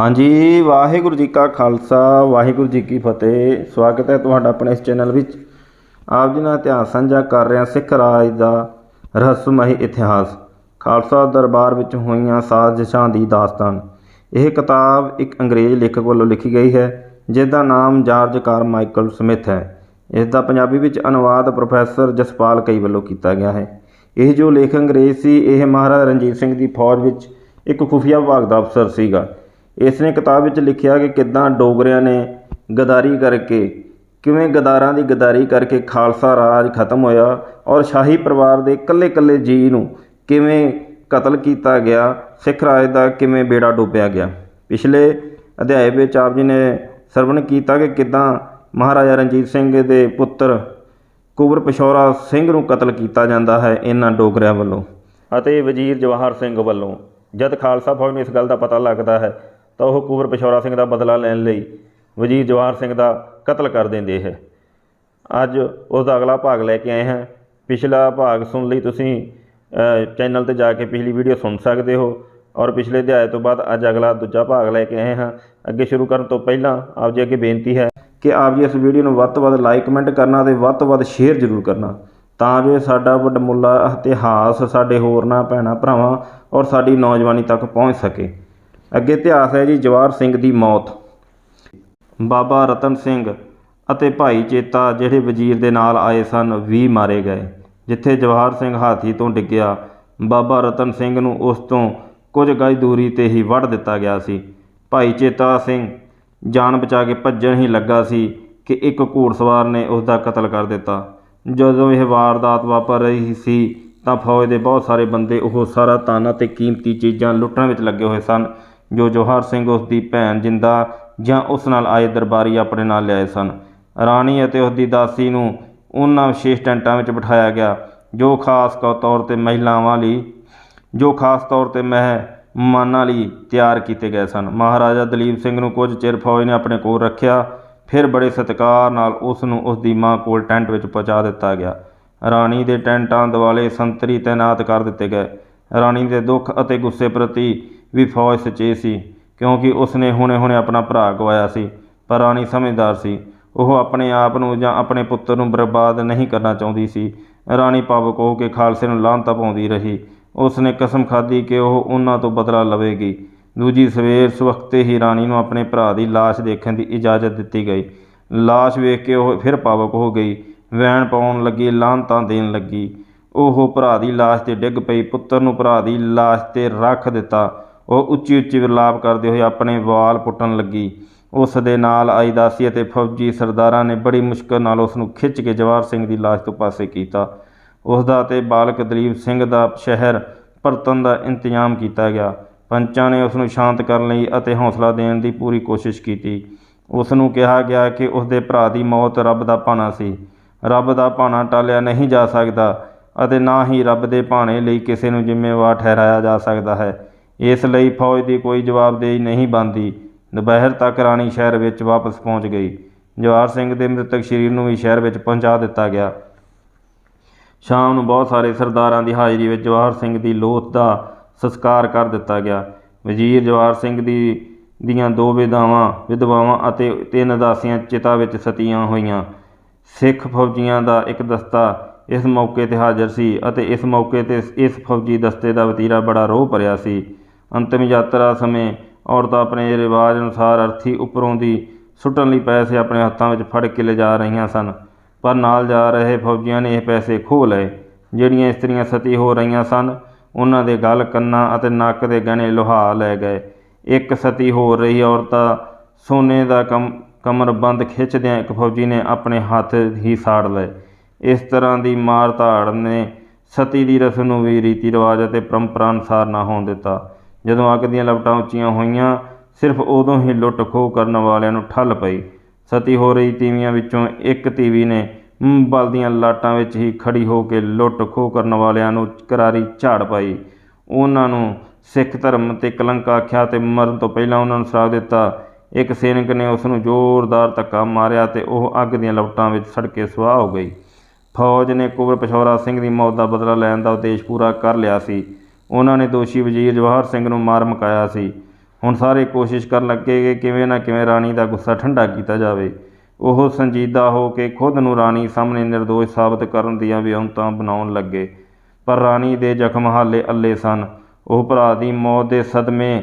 ਹਾਂਜੀ, ਵਾਹਿਗੁਰੂ ਜੀ ਕਾ ਖਾਲਸਾ, ਵਾਹਿਗੁਰੂ ਜੀ ਕੀ ਫਤਿਹ। ਸਵਾਗਤ ਹੈ ਤੁਹਾਡਾ ਆਪਣੇ ਇਸ ਚੈਨਲ ਵਿੱਚ। ਆਪ ਜੀ ਨਾਲ ਇਤਿਹਾਸ ਸਾਂਝਾ ਕਰ ਰਿਹਾ ਸਿੱਖ ਰਾਜ ਦਾ ਰਹੱਸਮਈ ਇਤਿਹਾਸ। ਖਾਲਸਾ ਦਰਬਾਰ ਵਿੱਚ ਹੋਈਆਂ ਸਾਜ਼ਿਸ਼ਾਂ ਦੀ ਦਾਸਤਾਨ। ਇਹ ਕਿਤਾਬ ਇੱਕ ਅੰਗਰੇਜ਼ ਲੇਖਕ ਵੱਲੋਂ ਲਿਖੀ ਗਈ ਹੈ ਜਿਸ ਦਾ ਨਾਮ ਜਾਰਜ ਕਾਰ ਮਾਈਕਲ ਸਮਿਥ ਹੈ। ਇਸ ਦਾ ਪੰਜਾਬੀ ਵਿੱਚ ਅਨੁਵਾਦ ਪ੍ਰੋਫੈਸਰ ਜਸਪਾਲ ਕਈ ਵੱਲੋਂ ਕੀਤਾ ਗਿਆ ਹੈ। ਇਹ ਜੋ ਲੇਖਕ ਅੰਗਰੇਜ਼ ਸੀ, ਇਹ ਮਹਾਰਾਜਾ ਰਣਜੀਤ ਸਿੰਘ ਦੀ ਫੌਜ ਵਿੱਚ ਇੱਕ ਖੁਫੀਆ ਵਿਭਾਗ ਦਾ ਅਫਸਰ ਸੀਗਾ। ਇਸ ਨੇ ਕਿਤਾਬ ਵਿੱਚ ਲਿਖਿਆ ਕਿ ਕਿੱਦਾਂ ਡੋਗਰਿਆਂ ਨੇ ਗਦਾਰੀ ਕਰਕੇ, ਕਿਵੇਂ ਗਦਾਰਾਂ ਦੀ ਗਦਾਰੀ ਕਰਕੇ ਖਾਲਸਾ ਰਾਜ ਖਤਮ ਹੋਇਆ ਔਰ ਸ਼ਾਹੀ ਪਰਿਵਾਰ ਦੇ ਇਕੱਲੇ-ਇਕੱਲੇ ਜੀ ਨੂੰ ਕਿਵੇਂ ਕਤਲ ਕੀਤਾ ਗਿਆ, ਸਿੱਖ ਰਾਜ ਦਾ ਕਿਵੇਂ ਬੇੜਾ ਡੁੱਬਿਆ ਗਿਆ। ਪਿਛਲੇ ਅਧਿਆਏ ਵਿੱਚ ਆਪ ਜੀ ਨੇ ਸਰਵਣ ਕੀਤਾ ਕਿ ਕਿੱਦਾਂ ਮਹਾਰਾਜਾ ਰਣਜੀਤ ਸਿੰਘ ਦੇ ਪੁੱਤਰ ਕੁਬਰ ਪਿਸ਼ੌਰਾ ਸਿੰਘ ਨੂੰ ਕਤਲ ਕੀਤਾ ਜਾਂਦਾ ਹੈ ਇਹਨਾਂ ਡੋਗਰਿਆਂ ਵੱਲੋਂ ਅਤੇ ਵਜ਼ੀਰ ਜਵਾਹਰ ਸਿੰਘ ਵੱਲੋਂ। ਜਦ ਖਾਲਸਾ ਫੌਜ ਨੂੰ ਇਸ ਗੱਲ ਦਾ ਪਤਾ ਲੱਗਦਾ ਹੈ ਤਾਂ ਉਹ ਕੁਬਰ ਪਿਸ਼ੌਰਾ ਸਿੰਘ ਦਾ ਬਦਲਾ ਲੈਣ ਲਈ ਵਜ਼ੀਰ ਜਵਾਹਰ ਸਿੰਘ ਦਾ ਕਤਲ ਕਰ ਦਿੰਦੇ ਹੈ। ਅੱਜ ਉਸ ਦਾ ਅਗਲਾ ਭਾਗ ਲੈ ਕੇ ਆਏ ਹਾਂ। ਪਿਛਲਾ ਭਾਗ ਸੁਣ ਲਈ ਤੁਸੀਂ ਚੈਨਲ ਤੇ ਜਾ ਕੇ ਪਿਛਲੀ ਵੀਡੀਓ ਸੁਣ ਸਕਦੇ ਹੋ ਔਰ ਪਿਛਲੇ ਅਧਿਆਏ ਤੋਂ ਬਾਅਦ ਅੱਜ ਅਗਲਾ ਦੂਜਾ ਭਾਗ ਲੈ ਕੇ ਆਏ ਹਾਂ। ਅੱਗੇ ਸ਼ੁਰੂ ਕਰਨ ਤੋਂ ਪਹਿਲਾਂ ਆਪ ਜੀ ਅੱਗੇ ਬੇਨਤੀ ਹੈ ਕਿ ਆਪ ਜੀ ਇਸ ਵੀਡੀਓ ਨੂੰ ਵੱਧ ਤੋਂ ਵੱਧ ਲਾਈਕ ਕਮੈਂਟ ਕਰਨਾ ਤੇ ਵੱਧ ਤੋਂ ਵੱਧ ਸ਼ੇਅਰ ਜ਼ਰੂਰ ਕਰਨਾ ਤਾਂ ਜੋ ਸਾਡਾ ਵੱਡਮੁੱਲਾ ਇਤਿਹਾਸ, ਸਾਡੇ ਹੋਰਨਾਂ ਭੈਣਾਂ ਭਰਾਵਾਂ ਔਰ ਸਾਡੀ ਨੌਜਵਾਨੀ ਤੱਕ ਪਹੁੰਚ ਸਕੇ। ਅੱਗੇ ਇਤਿਹਾਸ ਹੈ ਜੀ, ਜਵਾਹਰ ਸਿੰਘ ਦੀ ਮੌਤ। ਬਾਬਾ ਰਤਨ ਸਿੰਘ ਅਤੇ ਭਾਈ ਚੇਤਾ ਜਿਹੜੇ ਵਜ਼ੀਰ ਦੇ ਨਾਲ ਆਏ ਸਨ ਵੀ ਮਾਰੇ ਗਏ, ਜਿੱਥੇ ਜਵਾਹਰ ਸਿੰਘ ਹਾਥੀ ਤੋਂ ਡਿੱਗਿਆ। ਬਾਬਾ ਰਤਨ ਸਿੰਘ ਨੂੰ ਉਸ ਤੋਂ ਕੁਝ ਗਜ ਦੂਰੀ ਤੇ ਹੀ ਵੱਢ ਦਿੱਤਾ ਗਿਆ ਸੀ। ਭਾਈ ਚੇਤਾ ਸਿੰਘ ਜਾਨ ਬਚਾ ਕੇ ਭੱਜਣ ਹੀ ਲੱਗਾ ਸੀ ਕਿ ਇੱਕ ਘੋੜਸਵਾਰ ਨੇ ਉਸ ਦਾ ਕਤਲ ਕਰ ਦਿੱਤਾ। ਜਦੋਂ ਇਹ ਵਾਰਦਾਤ ਵਾਪਰ ਰਹੀ ਸੀ, ਤਾਂ ਫੌਜ ਦੇ ਬਹੁਤ ਸਾਰੇ ਬੰਦੇ ਉਹ ਸਾਰਾ ਤਾਨਾ ਅਤੇ ਕੀਮਤੀ ਚੀਜ਼ਾਂ ਲੁੱਟਣ ਵਿੱਚ ਲੱਗੇ ਹੋਏ ਸਨ। ਜੋ ਜੋਹਰ ਸਿੰਘ ਉਸ ਦੀ ਭੈਣ ਜਿੰਦਾ ਜਾਂ ਉਸ ਨਾਲ ਆਏ ਦਰਬਾਰੀ ਆਪਣੇ ਨਾਲ ਲਿਆਏ ਸਨ। ਰਾਣੀ ਅਤੇ ਉਸ ਦੀ ਦਾਸੀ ਨੂੰ ਉਹਨਾਂ ਵਿਸ਼ੇਸ਼ ਟੈਂਟਾਂ ਵਿੱਚ ਬਿਠਾਇਆ ਗਿਆ, ਜੋ ਖਾਸ ਕੌ- ਤੌਰ ਤੇ ਮਹਿਲਾਵਾਂ ਲਈ, ਜੋ ਖਾਸ ਤੌਰ ਤੇ ਮਹਿਮਾਨਾਂ ਲਈ ਤਿਆਰ ਕੀਤੇ ਗਏ ਸਨ। ਮਹਾਰਾਜਾ ਦਲੀਪ ਸਿੰਘ ਨੂੰ ਕੁਝ ਚਿਰ ਫੌਜ ਨੇ ਆਪਣੇ ਕੋਲ ਰੱਖਿਆ, ਫਿਰ ਬੜੇ ਸਤਿਕਾਰ ਨਾਲ ਉਸ ਨੂੰ ਉਸ ਦੀ ਮਾਂ ਕੋਲ ਟੈਂਟ ਵਿੱਚ ਪਹੁੰਚਾ ਦਿੱਤਾ ਗਿਆ। ਰਾਣੀ ਦੇ ਟੈਂਟਾਂ ਦੁਆਲੇ ਸੰਤਰੀ ਤੈਨਾਤ ਕਰ ਦਿੱਤੇ ਗਏ। ਰਾਣੀ ਦੇ ਦੁੱਖ ਅਤੇ ਗੁੱਸੇ ਪ੍ਰਤੀ ਵੀ ਫੌਜ ਸਚੇ ਸੀ, ਕਿਉਂਕਿ ਉਸਨੇ ਹੁਣੇ-ਹੁਣੇ ਆਪਣਾ ਭਰਾ ਗਵਾਇਆ ਸੀ, ਪਰ ਰਾਣੀ ਸਮਝਦਾਰ ਸੀ। ਉਹ ਆਪਣੇ ਆਪ ਨੂੰ ਜਾਂ ਆਪਣੇ ਪੁੱਤਰ ਨੂੰ ਬਰਬਾਦ ਨਹੀਂ ਕਰਨਾ ਚਾਹੁੰਦੀ ਸੀ। ਰਾਣੀ ਪਾਵਕ ਹੋ ਕੇ ਖਾਲਸੇ ਨੂੰ ਲਾਹਨਤਾਂ ਪਾਉਂਦੀ ਰਹੀ। ਉਸ ਨੇ ਕਸਮ ਖਾਧੀ ਕਿ ਉਹ ਉਹਨਾਂ ਤੋਂ ਬਦਲਾ ਲਵੇਗੀ। ਦੂਜੀ ਸਵੇਰ ਸਵਖਤੇ ਹੀ ਰਾਣੀ ਨੂੰ ਆਪਣੇ ਭਰਾ ਦੀ ਲਾਸ਼ ਦੇਖਣ ਦੀ ਇਜਾਜ਼ਤ ਦਿੱਤੀ ਗਈ। ਲਾਸ਼ ਵੇਖ ਕੇ ਉਹ ਫਿਰ ਪਾਵਕ ਹੋ ਗਈ। ਵੈਣ ਪਾਉਣ ਲੱਗੀ, ਲਾਹਨਤਾਂ ਦੇਣ ਲੱਗੀ। ਉਹ ਭਰਾ ਦੀ ਲਾਸ਼ ਤੇ ਡਿੱਗ ਪਈ, ਪੁੱਤਰ ਨੂੰ ਭਰਾ ਦੀ ਲਾਸ਼ ਤੇ ਰੱਖ ਦਿੱਤਾ। ਉਹ ਉੱਚੀ ਉੱਚੀ ਵਿਰਲਾਪ ਕਰਦੇ ਹੋਏ ਆਪਣੇ ਵਾਲ ਪੁੱਟਣ ਲੱਗੀ। ਉਸ ਦੇ ਨਾਲ ਆਈ ਦਾਸੀ ਅਤੇ ਫੌਜੀ ਸਰਦਾਰਾਂ ਨੇ ਬੜੀ ਮੁਸ਼ਕਲ ਨਾਲ ਉਸ ਨੂੰ ਖਿੱਚ ਕੇ ਜਵਾਹਰ ਸਿੰਘ ਦੀ ਲਾਸ਼ ਤੋਂ ਪਾਸੇ ਕੀਤਾ। ਉਸ ਦਾ ਤੇ ਬਾਲਕ ਦਲੀਪ ਸਿੰਘ ਦਾ ਸ਼ਹਿਰ ਪਰਤਨ ਦਾ ਇੰਤਜ਼ਾਮ ਕੀਤਾ ਗਿਆ। ਪੰਚਾਂ ਨੇ ਉਸ ਨੂੰ ਸ਼ਾਂਤ ਕਰਨ ਲਈ ਅਤੇ ਹੌਸਲਾ ਦੇਣ ਦੀ ਪੂਰੀ ਕੋਸ਼ਿਸ਼ ਕੀਤੀ। ਉਸ ਨੂੰ ਕਿਹਾ ਗਿਆ ਕਿ ਉਸ ਦੇ ਭਰਾ ਦੀ ਮੌਤ ਰੱਬ ਦਾ ਭਾਣਾ ਸੀ। ਰੱਬ ਦਾ ਭਾਣਾ ਟਾਲਿਆ ਨਹੀਂ ਜਾ ਸਕਦਾ ਅਤੇ ਨਾ ਹੀ ਰੱਬ ਦੇ ਭਾਣੇ ਲਈ ਕਿਸੇ ਨੂੰ ਜ਼ਿੰਮੇਵਾਰ ਠਹਿਰਾਇਆ ਜਾ ਸਕਦਾ ਹੈ। ਇਸ ਲਈ ਫੌਜ ਦੀ ਕੋਈ ਜਵਾਬਦੇਹੀ ਨਹੀਂ ਬਣਦੀ। ਦੁਪਹਿਰ ਤੱਕ ਰਾਣੀ ਸ਼ਹਿਰ ਵਿੱਚ ਵਾਪਸ ਪਹੁੰਚ ਗਈ। ਜਵਾਹਰ ਸਿੰਘ ਦੇ ਮ੍ਰਿਤਕ ਸਰੀਰ ਨੂੰ ਵੀ ਸ਼ਹਿਰ ਵਿੱਚ ਪਹੁੰਚਾ ਦਿੱਤਾ ਗਿਆ। ਸ਼ਾਮ ਨੂੰ ਬਹੁਤ ਸਾਰੇ ਸਰਦਾਰਾਂ ਦੀ ਹਾਜ਼ਰੀ ਵਿੱਚ ਜਵਾਹਰ ਸਿੰਘ ਦੀ ਲੋਥ ਦਾ ਸੰਸਕਾਰ ਕਰ ਦਿੱਤਾ ਗਿਆ। ਵਜ਼ੀਰ ਜਵਾਹਰ ਸਿੰਘ ਦੀ, ਦੀਆਂ ਦੋ ਵਿਧਾਵਾਂ ਵਿਧਵਾਵਾਂ ਅਤੇ ਤਿੰਨ ਦਾਸੀਆਂ ਚਿਤਾ ਵਿੱਚ ਸਤੀਆਂ ਹੋਈਆਂ। ਸਿੱਖ ਫੌਜੀਆਂ ਦਾ ਇੱਕ ਦਸਤਾ ਇਸ ਮੌਕੇ ਤੇ ਹਾਜ਼ਰ ਸੀ ਅਤੇ ਇਸ ਮੌਕੇ ਤੇ ਇਸ ਫੌਜੀ ਦਸਤੇ ਦਾ ਵਤੀਰਾ ਬੜਾ ਰੋਹ ਭਰਿਆ ਸੀ। ਅੰਤਿਮ ਯਾਤਰਾ ਸਮੇਂ ਔਰਤਾਂ ਆਪਣੇ ਰਿਵਾਜ ਅਨੁਸਾਰ ਅਰਥੀ ਉੱਪਰੋਂ ਦੀ ਸੁੱਟਣ ਲਈ ਪੈਸੇ ਆਪਣੇ ਹੱਥਾਂ ਵਿੱਚ ਫੜ ਕੇ ਲਿਜਾ ਰਹੀਆਂ ਸਨ, ਪਰ ਨਾਲ ਜਾ ਰਹੇ ਫੌਜੀਆਂ ਨੇ ਇਹ ਪੈਸੇ ਖੋਹ ਲਏ, ਜਿਹੜੀਆਂ ਇਸਤਰੀਆਂ ਸਤੀ ਹੋ ਰਹੀਆਂ ਸਨ, ਉਹਨਾਂ ਦੇ ਗਲ ਕੰਨਾਂ ਅਤੇ ਨੱਕ ਦੇ ਗਹਿਣੇ ਲੁਹਾ ਲੈ ਗਏ। ਇੱਕ ਸਤੀ ਹੋ ਰਹੀ ਔਰਤਾਂ ਸੋਨੇ ਦਾ ਕਮ, ਕਮਰਬੰਦ ਖਿੱਚਦਿਆਂ ਇੱਕ ਫੌਜੀ ਨੇ ਆਪਣੇ ਹੱਥ ਹੀ ਸਾੜ ਲਏ। ਇਸ ਤਰ੍ਹਾਂ ਦੀ ਮਾਰ ਧਾੜ ਨੇ ਸਤੀ ਦੀ ਰਸਮ ਨੂੰ ਵੀ ਰੀਤੀ ਰਿਵਾਜ ਅਤੇ ਪਰੰਪਰਾ ਅਨੁਸਾਰ ਨਾ ਹੋਣ ਦਿੱਤਾ। ਜਦੋਂ ਅੱਗ ਦੀਆਂ ਲਪਟਾਂ ਉੱਚੀਆਂ ਹੋਈਆਂ ਸਿਰਫ ਉਦੋਂ ਹੀ ਲੁੱਟ ਖੋਹ ਕਰਨ ਵਾਲਿਆਂ ਨੂੰ ਠੱਲ ਪਈ। ਸਤੀ ਹੋ ਰਹੀ ਤੀਵੀਆਂ ਵਿੱਚੋਂ ਇੱਕ ਤੀਵੀ ਨੇ ਮ, ਬਲਦੀਆਂ ਲਾਟਾਂ ਵਿੱਚ ਹੀ ਖੜੀ ਹੋ ਕੇ ਲੁੱਟ ਖੋਹ ਕਰਨ ਵਾਲਿਆਂ ਨੂੰ ਕਰਾਰੀ ਝਾੜ ਪਾਈ। ਉਹਨਾਂ ਨੂੰ ਸਿੱਖ ਧਰਮ ਤੇ ਕਲੰਕ ਆਖਿਆ ਤੇ ਮਰਨ ਤੋਂ ਪਹਿਲਾਂ ਉਹਨਾਂ ਨੂੰ ਸਰਾਪ ਦਿੱਤਾ। ਇੱਕ ਸੈਨਿਕ ਨੇ ਉਸ ਨੂੰ ਜ਼ੋਰਦਾਰ ਧੱਕਾ ਮਾਰਿਆ ਤੇ ਉਹ ਅੱਗ ਦੀਆਂ ਲਪਟਾਂ ਵਿੱਚ ਸੜ ਕੇ ਸੁਆਹ ਹੋ ਗਈ। ਫੌਜ ਨੇ ਕੁਵਰ ਪਿਸ਼ੌਰਾ ਸਿੰਘ ਦੀ ਮੌਤ ਦਾ ਬਦਲਾ ਲੈਣ ਦਾ ਉਦੇਸ਼ ਪੂਰਾ ਕਰ ਲਿਆ ਸੀ। ਉਹਨਾਂ ਨੇ ਦੋਸ਼ੀ ਵਜ਼ੀਰ ਜਵਾਹਰ ਸਿੰਘ ਨੂੰ ਮਾਰ ਮੁਕਾਇਆ ਸੀ। ਹੁਣ ਸਾਰੇ ਕੋਸ਼ਿਸ਼ ਕਰਨ ਲੱਗੇ ਕਿ ਕਿਵੇਂ ਨਾ ਕਿਵੇਂ ਰਾਣੀ ਦਾ ਗੁੱਸਾ ਠੰਡਾ ਕੀਤਾ ਜਾਵੇ। ਉਹ ਸੰਜੀਦਾ ਹੋ ਕੇ ਖੁਦ ਨੂੰ ਰਾਣੀ ਸਾਹਮਣੇ ਨਿਰਦੋਸ਼ ਸਾਬਤ ਕਰਨ ਦੀਆਂ ਵਿਉਂਤਾਂ ਬਣਾਉਣ ਲੱਗੇ। ਪਰ ਰਾਣੀ ਦੇ ਜ਼ਖਮ ਹਾਲੇ ਅੱਲੇ ਸਨ। ਉਹ ਭਰਾ ਦੀ ਮੌਤ ਦੇ ਸਦਮੇ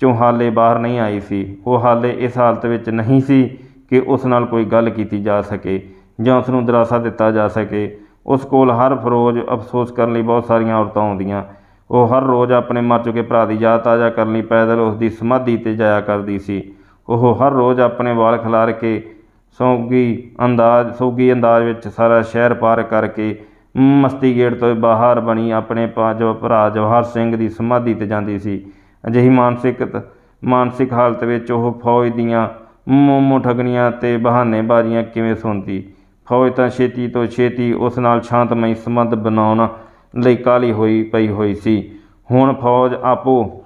ਚੋਂ ਹਾਲੇ ਬਾਹਰ ਨਹੀਂ ਆਈ ਸੀ। ਉਹ ਹਾਲੇ ਇਸ ਹਾਲਤ ਵਿੱਚ ਨਹੀਂ ਸੀ ਕਿ ਉਸ ਨਾਲ ਕੋਈ ਗੱਲ ਕੀਤੀ ਜਾ ਸਕੇ ਜਾਂ ਉਸ ਨੂੰ ਦਰਾਸਾ ਦਿੱਤਾ ਜਾ ਸਕੇ। ਉਸ ਕੋਲ ਹਰ ਫਰੋਜ਼ ਅਫਸੋਸ ਕਰਨ ਲਈ ਬਹੁਤ ਸਾਰੀਆਂ ਔਰਤਾਂ ਆਉਂਦੀਆਂ। ਉਹ ਹਰ ਰੋਜ਼ ਆਪਣੇ ਮਰ ਚੁੱਕੇ ਭਰਾ ਦੀ ਯਾਦ ਤਾਜ਼ਾ ਕਰਨ ਲਈ ਪੈਦਲ ਉਸ ਦੀ ਸਮਾਧੀ ਤੇ ਜਾਇਆ ਕਰਦੀ ਸੀ। ਉਹ ਹਰ ਰੋਜ਼ ਆਪਣੇ ਵਾਲ ਖਿਲਾਰ ਕੇ ਸੌਗੀ ਅੰਦਾਜ਼ ਸੌਗੀ ਅੰਦਾਜ਼ ਵਿੱਚ ਸਾਰਾ ਸ਼ਹਿਰ ਪਾਰ ਕਰਕੇ ਮਸਤੀ ਗੇਟ ਤੋਂ ਬਾਹਰ ਬਣੀ ਆਪਣੇ ਪੰਜ ਭਰਾ ਜਵਾਹਰ ਸਿੰਘ ਦੀ ਸਮਾਧੀ ਤੇ ਜਾਂਦੀ ਸੀ। ਅਜਿਹੀ ਮਾਨਸਿਕ ਮਾਨਸਿਕ ਹਾਲਤ ਵਿੱਚ ਉਹ ਫੌਜ ਦੀਆਂ ਮੋਮੋ ਠਗਣੀਆਂ ਤੇ ਬਹਾਨੇਬਾਜ਼ੀਆਂ ਕਿਵੇਂ ਸੁਣਦੀ? ਫੌਜ ਤਾਂ ਛੇਤੀ ਤੋਂ ਛੇਤੀ ਉਸ ਨਾਲ ਸ਼ਾਂਤਮਈ ਸੰਬੰਧ ਬਣਾਉਣ ਲਈ ਕਾਲੀ ਹੋਈ ਪਈ ਹੋਈ ਸੀ। ਹੁਣ ਫੌਜ ਆਪੋ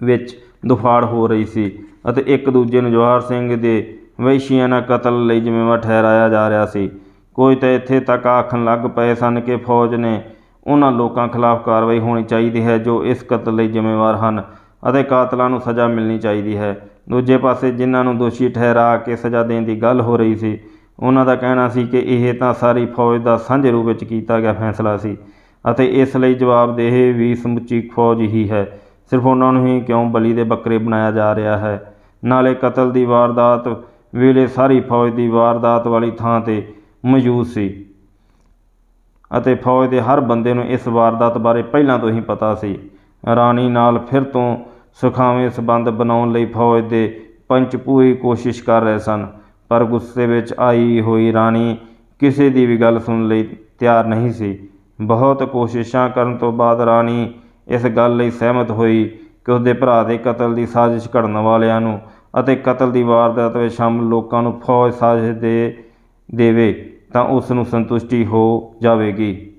ਵਿੱਚ ਦੁਫਾੜ ਹੋ ਰਹੀ ਸੀ ਅਤੇ ਇੱਕ ਦੂਜੇ ਨੂੰ ਜਵਾਹਰ ਸਿੰਘ ਦੇ ਵੈਸ਼ੀਆਂ ਨਾਲ ਕਤਲ ਲਈ ਜ਼ਿੰਮੇਵਾਰ ਠਹਿਰਾਇਆ ਜਾ ਰਿਹਾ ਸੀ। ਕੋਈ ਤਾਂ ਇੱਥੇ ਤੱਕ ਆਖਣ ਲੱਗ ਪਏ ਸਨ ਕਿ ਫੌਜ ਨੇ ਉਹਨਾਂ ਲੋਕਾਂ ਖਿਲਾਫ ਕਾਰਵਾਈ ਹੋਣੀ ਚਾਹੀਦੀ ਹੈ ਜੋ ਇਸ ਕਤਲ ਲਈ ਜ਼ਿੰਮੇਵਾਰ ਹਨ ਅਤੇ ਕਾਤਲਾਂ ਨੂੰ ਸਜ਼ਾ ਮਿਲਣੀ ਚਾਹੀਦੀ ਹੈ। ਦੂਜੇ ਪਾਸੇ ਜਿਨ੍ਹਾਂ ਨੂੰ ਦੋਸ਼ੀ ਠਹਿਰਾ ਕੇ ਸਜ਼ਾ ਦੇਣ ਦੀ ਗੱਲ ਹੋ ਰਹੀ ਸੀ ਉਹਨਾਂ ਦਾ ਕਹਿਣਾ ਸੀ ਕਿ ਇਹ ਤਾਂ ਸਾਰੀ ਫੌਜ ਦਾ ਸਾਂਝੇ ਰੂਪ ਵਿੱਚ ਕੀਤਾ ਗਿਆ ਫੈਸਲਾ ਸੀ ਅਤੇ ਇਸ ਲਈ ਜਵਾਬਦੇਹ ਵੀ ਸਮੁੱਚੀ ਫੌਜ ਹੀ ਹੈ। ਸਿਰਫ ਉਹਨਾਂ ਨੂੰ ਹੀ ਕਿਉਂ ਬਲੀ ਦੇ ਬੱਕਰੇ ਬਣਾਇਆ ਜਾ ਰਿਹਾ ਹੈ? ਨਾਲੇ ਕਤਲ ਦੀ ਵਾਰਦਾਤ ਵੇਲੇ ਸਾਰੀ ਫੌਜ ਦੀ ਵਾਰਦਾਤ ਵਾਲੀ ਥਾਂ ਤੇ ਮੌਜੂਦ ਸੀ ਅਤੇ ਫੌਜ ਦੇ ਹਰ ਬੰਦੇ ਨੂੰ ਇਸ ਵਾਰਦਾਤ ਬਾਰੇ ਪਹਿਲਾਂ ਤੋਂ ਹੀ ਪਤਾ ਸੀ। ਰਾਣੀ ਨਾਲ ਫਿਰ ਤੋਂ ਸੁਖਾਵੇਂ ਸਬੰਧ ਬਣਾਉਣ ਲਈ ਫੌਜ ਦੇ ਪੰਚ ਪੂਰੀ ਕੋਸ਼ਿਸ਼ ਕਰ ਰਹੇ ਸਨ। ਪਰ ਗੁੱਸੇ ਵਿੱਚ ਆਈ ਹੋਈ ਰਾਣੀ ਕਿਸੇ ਦੀ ਵੀ ਗੱਲ ਸੁਣਨ ਲਈ ਤਿਆਰ ਨਹੀਂ ਸੀ। ਬਹੁਤ ਕੋਸ਼ਿਸ਼ਾਂ ਕਰਨ ਤੋਂ ਬਾਅਦ ਰਾਣੀ ਇਸ ਗੱਲ ਲਈ ਸਹਿਮਤ ਹੋਈ ਕਿ ਉਸਦੇ ਭਰਾ ਦੇ ਕਤਲ ਦੀ ਸਾਜ਼ਿਸ਼ ਘੜਨ ਵਾਲਿਆਂ ਨੂੰ ਅਤੇ ਕਤਲ ਦੀ ਵਾਰਦਾਤ ਵਿੱਚ ਸ਼ਾਮਲ ਲੋਕਾਂ ਨੂੰ ਫੌਜ ਸਾਜ਼ਿਸ਼ ਦੇ ਦੇਵੇ ਤਾਂ ਉਸ ਨੂੰ ਸੰਤੁਸ਼ਟੀ ਹੋ ਜਾਵੇਗੀ।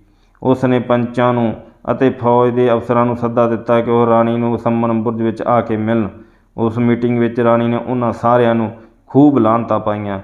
ਉਸ ਨੇ ਪੰਚਾਂ ਨੂੰ ਅਤੇ ਫੌਜ ਦੇ ਅਫਸਰਾਂ ਨੂੰ ਸੱਦਾ ਦਿੱਤਾ ਕਿ ਉਹ ਰਾਣੀ ਨੂੰ ਸੰਮਨ ਬੁਰਜ ਵਿੱਚ ਆ ਕੇ ਮਿਲਣ। ਉਸ ਮੀਟਿੰਗ ਵਿੱਚ ਰਾਣੀ ਨੇ ਉਹਨਾਂ ਸਾਰਿਆਂ ਨੂੰ ਖੂਬ ਲਾਹਨਤਾਂ ਪਾਈਆਂ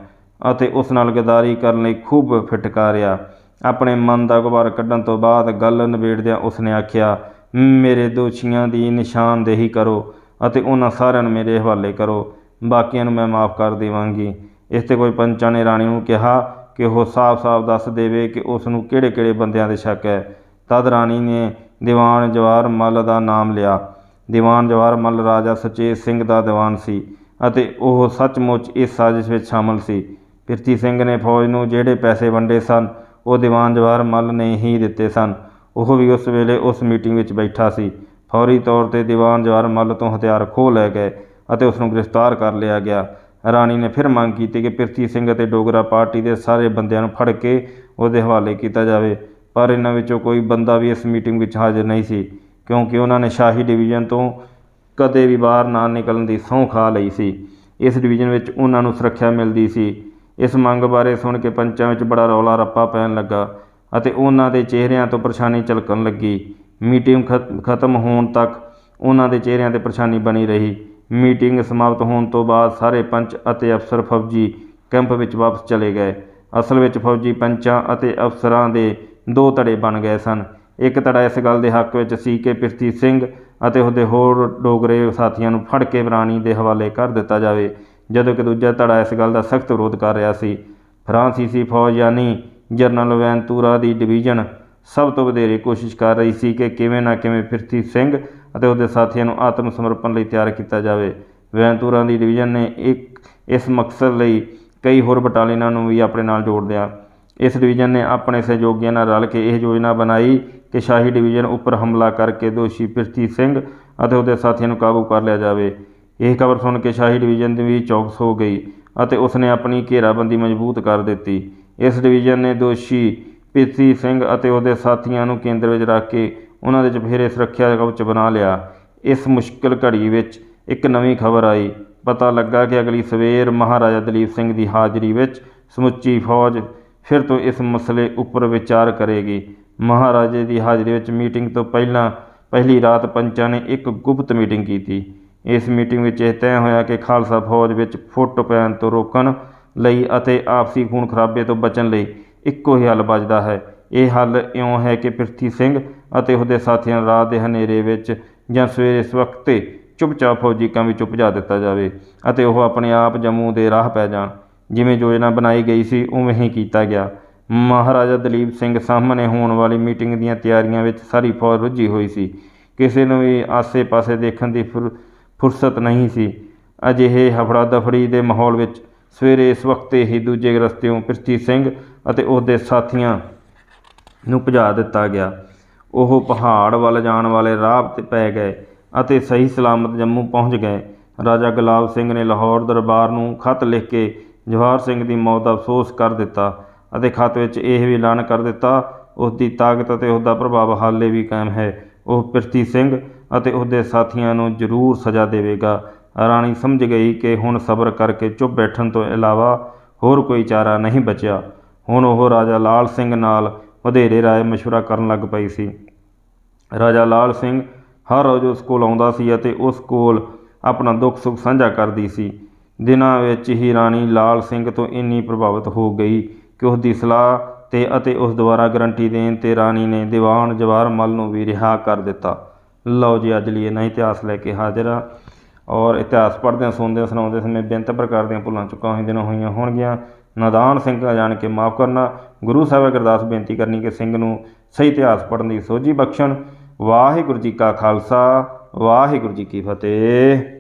ਅਤੇ ਉਸ ਨਾਲ ਗਦਾਰੀ ਕਰਨ ਲਈ ਖੂਬ ਫਿਟਕਾਰਿਆ। ਆਪਣੇ ਮਨ ਦਾ ਗੁਬਾਰ ਕੱਢਣ ਤੋਂ ਬਾਅਦ ਗੱਲ ਨਿਬੇੜਦਿਆਂ ਉਸਨੇ ਆਖਿਆ, ਮੇਰੇ ਦੋਸ਼ੀਆਂ ਦੀ ਨਿਸ਼ਾਨਦੇਹੀ ਕਰੋ ਅਤੇ ਉਹਨਾਂ ਸਾਰਿਆਂ ਨੂੰ ਮੇਰੇ ਹਵਾਲੇ ਕਰੋ। ਬਾਕੀਆਂ ਨੂੰ ਮੈਂ ਮਾਫ ਕਰ ਦੇਵਾਂਗੀ। ਇਸ ਤੇ ਕੋਈ ਪੰਚਾਂ ਨੇ ਰਾਣੀ ਨੂੰ ਕਿਹਾ ਕਿ ਉਹ ਸਾਫ਼-ਸਾਫ਼ ਦੱਸ ਦੇਵੇ ਕਿ ਉਸ ਨੂੰ ਕਿਹੜੇ-ਕਿਹੜੇ ਬੰਦਿਆਂ ਦੇ ਸ਼ੱਕ ਹੈ। ਤਦ ਰਾਣੀ ਨੇ ਦੀਵਾਨ ਜਵਾਹਰ ਮੱਲ ਦਾ ਨਾਮ ਲਿਆ। ਦੀਵਾਨ ਜਵਾਹਰ ਮੱਲ ਰਾਜਾ ਸੁਚੇਤ ਸਿੰਘ ਦਾ ਦੀਵਾਨ ਸੀ। ਅਤੇ ਉਹ ਸੱਚਮੁੱਚ ਇਸ ਸਾਜ਼ਿਸ਼ ਵਿੱਚ ਸ਼ਾਮਲ ਸੀ। ਪਿਰਤੀ ਸਿੰਘ ਨੇ ਫੌਜ ਨੂੰ ਜਿਹੜੇ ਪੈਸੇ ਵੰਡੇ ਸਨ, ਉਹ ਦੀਵਾਨ ਜਵਾਹਰ ਮੱਲ ਨੇ ਹੀ ਦਿੱਤੇ ਸਨ। ਉਹ ਵੀ ਉਸ ਵੇਲੇ ਉਸ ਮੀਟਿੰਗ ਵਿੱਚ ਬੈਠਾ ਸੀ। ਫੌਰੀ ਤੌਰ ਤੇ ਦੀਵਾਨ ਜਵਾਹਰ ਮੱਲ ਤੋਂ ਹਥਿਆਰ ਖੋਹ ਲੈ ਗਏ ਅਤੇ ਉਸ ਨੂੰ ਗ੍ਰਿਫਤਾਰ ਕਰ ਲਿਆ ਗਿਆ। ਰਾਣੀ ਨੇ ਫਿਰ ਮੰਗ ਕੀਤੀ ਕਿ ਪਿਰਤੀ ਸਿੰਘ ਅਤੇ ਡੋਗਰਾ ਪਾਰਟੀ ਦੇ ਸਾਰੇ ਬੰਦਿਆਂ ਨੂੰ ਫੜ ਕੇ ਉਹਦੇ ਹਵਾਲੇ ਕੀਤਾ ਜਾਵੇ, ਪਰ ਇਹਨਾਂ ਵਿੱਚੋਂ ਕੋਈ ਬੰਦਾ ਵੀ ਇਸ ਮੀਟਿੰਗ ਵਿੱਚ ਹਾਜ਼ਰ ਨਹੀਂ ਸੀ, ਕਿਉਂਕਿ ਉਹਨਾਂ ਨੇ ਸ਼ਾਹੀ ਡਿਵੀਜ਼ਨ ਤੋਂ ਕਦੇ ਵੀ ਬਾਹਰ ਨਾ ਨਿਕਲਣ ਦੀ ਸਹੁੰ ਖਾ ਲਈ ਸੀ। ਇਸ ਡਿਵੀਜ਼ਨ ਵਿੱਚ ਉਹਨਾਂ ਨੂੰ ਸੁਰੱਖਿਆ ਮਿਲਦੀ ਸੀ। ਇਸ ਮੰਗ ਬਾਰੇ ਸੁਣ ਕੇ ਪੰਚਾਂ ਵਿੱਚ ਬੜਾ ਰੌਲਾ ਰੱਪਾ ਪੈਣ ਲੱਗਾ ਅਤੇ ਉਹਨਾਂ ਦੇ ਚਿਹਰਿਆਂ ਤੋਂ ਪਰੇਸ਼ਾਨੀ ਝਲਕਣ ਲੱਗੀ। ਮੀਟਿੰਗ ਖਤ- ਖਤਮ ਹੋਣ ਤੱਕ ਉਹਨਾਂ ਦੇ ਚਿਹਰਿਆਂ ਤੇ ਪਰੇਸ਼ਾਨੀ ਬਣੀ ਰਹੀ। ਮੀਟਿੰਗ ਸਮਾਪਤ ਹੋਣ ਤੋਂ ਬਾਅਦ ਸਾਰੇ ਪੰਚ ਅਤੇ ਅਫਸਰ ਫੌਜੀ ਕੈਂਪ ਵਿੱਚ ਵਾਪਸ ਚਲੇ ਗਏ। ਅਸਲ ਵਿੱਚ ਫੌਜੀ ਪੰਚਾਂ ਅਤੇ ਅਫਸਰਾਂ ਦੇ ਦੋ ਧੜੇ ਬਣ ਗਏ ਸਨ। ਇੱਕ ਧੜਾ ਇਸ ਗੱਲ ਦੇ ਹੱਕ ਵਿੱਚ ਸੀ ਕਿ ਪਿਰਥੀ ਸਿੰਘ ਅਤੇ ਉਹਦੇ ਹੋਰ ਡੋਗਰੇ ਸਾਥੀਆਂ ਨੂੰ ਫੜ ਕੇ ਰਾਣੀ ਦੇ ਹਵਾਲੇ ਕਰ ਦਿੱਤਾ ਜਾਵੇ, ਜਦੋਂ ਕਿ ਦੂਜਾ ਧੜਾ ਇਸ ਗੱਲ ਦਾ ਸਖਤ ਵਿਰੋਧ ਕਰ ਰਿਹਾ ਸੀ। ਫਰਾਂਸੀਸੀ ਫੌਜ ਯਾਨੀ ਜਨਰਲ ਵੈਂਤੂਰਾ ਦੀ ਡਿਵੀਜ਼ਨ ਸਭ ਤੋਂ ਵਧੇਰੇ ਕੋਸ਼ਿਸ਼ ਕਰ ਰਹੀ ਸੀ ਕਿ ਕਿਵੇਂ ਨਾ ਕਿਵੇਂ ਪਿਰਥੀ ਸਿੰਘ ਅਤੇ ਉਹਦੇ ਸਾਥੀਆਂ ਨੂੰ ਆਤਮ ਸਮਰਪਣ ਲਈ ਤਿਆਰ ਕੀਤਾ ਜਾਵੇ। ਵੈਂਤੂਰਾ ਦੀ ਡਿਵੀਜ਼ਨ ਨੇ ਇੱਕ ਇਸ ਮਕਸਦ ਲਈ ਕਈ ਹੋਰ ਬਟਾਲੀਨਾਂ ਨੂੰ ਵੀ ਆਪਣੇ ਨਾਲ ਜੋੜ ਲਿਆ ਇਸ ਡਿਵੀਜ਼ਨ ਨੇ ਆਪਣੇ ਸਹਿਯੋਗੀਆਂ ਨਾਲ ਰਲ ਕੇ ਇਹ ਯੋਜਨਾ ਬਣਾਈ ਕਿ ਸ਼ਾਹੀ ਡਿਵੀਜ਼ਨ ਉੱਪਰ ਹਮਲਾ ਕਰਕੇ ਦੋਸ਼ੀ ਪਿਰਥੀ ਸਿੰਘ ਅਤੇ ਉਹਦੇ ਸਾਥੀਆਂ ਨੂੰ ਕਾਬੂ ਕਰ ਲਿਆ ਜਾਵੇ। ਇਹ ਖਬਰ ਸੁਣ ਕੇ ਸ਼ਾਹੀ ਡਿਵੀਜ਼ਨ ਵੀ ਚੌਕਸ ਹੋ ਗਈ ਅਤੇ ਉਸਨੇ ਆਪਣੀ ਘੇਰਾਬੰਦੀ ਮਜ਼ਬੂਤ ਕਰ ਦਿੱਤੀ। ਇਸ ਡਿਵੀਜ਼ਨ ਨੇ ਦੋਸ਼ੀ ਪਿਰਥੀ ਸਿੰਘ ਅਤੇ ਉਹਦੇ ਸਾਥੀਆਂ ਨੂੰ ਕੇਂਦਰ ਵਿੱਚ ਰੱਖ ਕੇ ਉਹਨਾਂ ਦੇ ਚਫੇਰੇ ਸੁਰੱਖਿਆ ਕਵਚ ਬਣਾ ਲਿਆ। ਇਸ ਮੁਸ਼ਕਲ ਘੜੀ ਵਿੱਚ ਇੱਕ ਨਵੀਂ ਖਬਰ ਆਈ। ਪਤਾ ਲੱਗਾ ਕਿ ਅਗਲੀ ਸਵੇਰ ਮਹਾਰਾਜਾ ਦਲੀਪ ਸਿੰਘ ਦੀ ਹਾਜ਼ਰੀ ਵਿੱਚ ਸਮੁੱਚੀ ਫੌਜ ਫਿਰ ਤੋਂ ਇਸ ਮਸਲੇ ਉੱਪਰ ਵਿਚਾਰ ਕਰੇਗੀ। ਮਹਾਰਾਜੇ ਦੀ ਹਾਜ਼ਰੀ ਵਿੱਚ ਮੀਟਿੰਗ ਤੋਂ ਪਹਿਲਾਂ ਪਹਿਲੀ ਰਾਤ ਪੰਚਾਂ ਨੇ ਇੱਕ ਗੁਪਤ ਮੀਟਿੰਗ ਕੀਤੀ। ਇਸ ਮੀਟਿੰਗ ਵਿੱਚ ਇਹ ਤੈਅ ਹੋਇਆ ਕਿ ਖਾਲਸਾ ਫੌਜ ਵਿੱਚ ਫੁੱਟ ਪੈਣ ਤੋਂ ਰੋਕਣ ਲਈ ਅਤੇ ਆਪਸੀ ਖੂਨ ਖਰਾਬੇ ਤੋਂ ਬਚਣ ਲਈ ਇੱਕੋ ਹੀ ਹੱਲ ਬਚਦਾ ਹੈ। ਇਹ ਹੱਲ ਇਉਂ ਹੈ ਕਿ ਪ੍ਰਿਥੀ ਸਿੰਘ ਅਤੇ ਉਹਦੇ ਸਾਥੀਆਂ ਨੂੰ ਰਾਤ ਦੇ ਹਨੇਰੇ ਵਿੱਚ ਜਾਂ ਸਵੇਰੇ ਸਵਖਤੇ ਚੁੱਪਚਾਪ ਫੌਜੀ ਕੰਮ ਵਿੱਚ ਉਪਜਾ ਦਿੱਤਾ ਜਾਵੇ ਅਤੇ ਉਹ ਆਪਣੇ ਆਪ ਜੰਮੂ ਦੇ ਰਾਹ ਪੈ ਜਾਣ। ਜਿਵੇਂ ਯੋਜਨਾ ਬਣਾਈ ਗਈ ਸੀ, ਉਵੇਂ ਹੀ ਕੀਤਾ ਗਿਆ। ਮਹਾਰਾਜਾ ਦਲੀਪ ਸਿੰਘ ਸਾਹਮਣੇ ਹੋਣ ਵਾਲੀ ਮੀਟਿੰਗ ਦੀਆਂ ਤਿਆਰੀਆਂ ਵਿੱਚ ਸਾਰੀ ਫੌਜ ਰੁੱਝੀ ਹੋਈ ਸੀ। ਕਿਸੇ ਨੂੰ ਵੀ ਆਸੇ-ਪਾਸੇ ਦੇਖਣ ਦੀ ਫੁਰ- ਫੁਰਸਤ ਨਹੀਂ ਸੀ। ਅਜਿਹੇ ਹਫੜਾ ਦਫੜੀ ਦੇ ਮਾਹੌਲ ਵਿੱਚ ਸਵੇਰੇ ਇਸ ਵਕਤੇ ਹੀ ਦੂਜੇ ਰਸਤਿਓਂ ਪ੍ਰਿਥੀ ਸਿੰਘ ਅਤੇ ਉਸਦੇ ਸਾਥੀਆਂ ਨੂੰ ਭਜਾ ਦਿੱਤਾ ਗਿਆ। ਉਹ ਪਹਾੜ ਵੱਲ ਜਾਣ ਵਾਲੇ ਰਾਹ ਤੇ ਪੈ ਗਏ ਅਤੇ ਸਹੀ ਸਲਾਮਤ ਜੰਮੂ ਪਹੁੰਚ ਗਏ। ਰਾਜਾ ਗੁਲਾਬ ਸਿੰਘ ਨੇ ਲਾਹੌਰ ਦਰਬਾਰ ਨੂੰ ਖਤ ਲਿਖ ਕੇ ਜਵਾਹਰ ਸਿੰਘ ਦੀ ਮੌਤ ਦਾ ਅਫਸੋਸ ਕਰ ਦਿੱਤਾ ਅਤੇ ਖਤ ਵਿੱਚ ਇਹ ਵੀ ਐਲਾਨ ਕਰ ਦਿੱਤਾ ਉਸ ਦੀ ਤਾਕਤ ਅਤੇ ਉਸ ਦਾ ਪ੍ਰਭਾਵ ਹਾਲੇ ਵੀ ਕਾਇਮ ਹੈ। ਉਹ ਪ੍ਰਿਥੀ ਸਿੰਘ ਅਤੇ ਉਸਦੇ ਸਾਥੀਆਂ ਨੂੰ ਜ਼ਰੂਰ ਸਜ਼ਾ ਦੇਵੇਗਾ। ਰਾਣੀ ਸਮਝ ਗਈ ਕਿ ਹੁਣ ਸਬਰ ਕਰਕੇ ਚੁੱਪ ਬੈਠਣ ਤੋਂ ਇਲਾਵਾ ਹੋਰ ਕੋਈ ਚਾਰਾ ਨਹੀਂ ਬਚਿਆ। ਹੁਣ ਉਹ ਰਾਜਾ ਲਾਲ ਸਿੰਘ ਨਾਲ ਵਧੇਰੇ ਰਾਏ ਮਸ਼ਵਰਾ ਕਰਨ ਲੱਗ ਪਈ ਸੀ। ਰਾਜਾ ਲਾਲ ਸਿੰਘ ਹਰ ਰੋਜ਼ ਉਸ ਕੋਲ ਆਉਂਦਾ ਸੀ ਅਤੇ ਉਸ ਕੋਲ ਆਪਣਾ ਦੁੱਖ ਸੁੱਖ ਸਾਂਝਾ ਕਰਦੀ ਸੀ। ਦਿਨਾਂ ਵਿੱਚ ਹੀ ਰਾਣੀ ਲਾਲ ਸਿੰਘ ਤੋਂ ਇੰਨੀ ਪ੍ਰਭਾਵਿਤ ਹੋ ਗਈ ਕਿ ਉਸ ਦੀ ਸਲਾਹ ਤੇ ਅਤੇ ਉਸ ਦੁਆਰਾ ਗਰੰਟੀ ਦੇਣ ਤੇ ਰਾਣੀ ਨੇ ਦੀਵਾਨ ਜਵਾਹਰ ਮਲ ਨੂੰ ਵੀ ਰਿਹਾ ਕਰ ਦਿੱਤਾ। ਲਓ ਜੀ, ਅੱਜ ਲਈ ਇਹਨਾਂ ਇਤਿਹਾਸ ਲੈ ਕੇ ਹਾਜ਼ਰ ਆ ਔਰ ਇਤਿਹਾਸ ਪੜ੍ਹਦਿਆਂ, ਸੁਣਦਿਆਂ ਸੁਣਾਉਂਦੇ ਸਮੇਂ ਬੇਨਤ ਪ੍ਰਕਾਰ ਦੀਆਂ ਭੁੱਲਾਂ ਚੁੱਕਾਂ ਹੋਈਆਂ ਦਿਨਾਂ ਹੋਈਆਂ ਹੋਣਗੀਆਂ। ਨਾਦਾਨ ਸਿੰਘ ਦਾ ਜਾਣ ਕੇ ਮਾਫ ਕਰਨਾ। ਗੁਰੂ ਸਾਹਿਬ ਅਰਦਾਸ ਬੇਨਤੀ ਕਰਨੀ ਕਿ ਸਿੰਘ ਨੂੰ ਸਹੀ ਇਤਿਹਾਸ ਪੜ੍ਹਨ ਦੀ ਸੋਝੀ ਬਖਸ਼ਣ। ਵਾਹਿਗੁਰੂ ਜੀ ਕਾ ਖਾਲਸਾ, ਵਾਹਿਗੁਰੂ ਜੀ ਕੀ ਫਤਿਹ।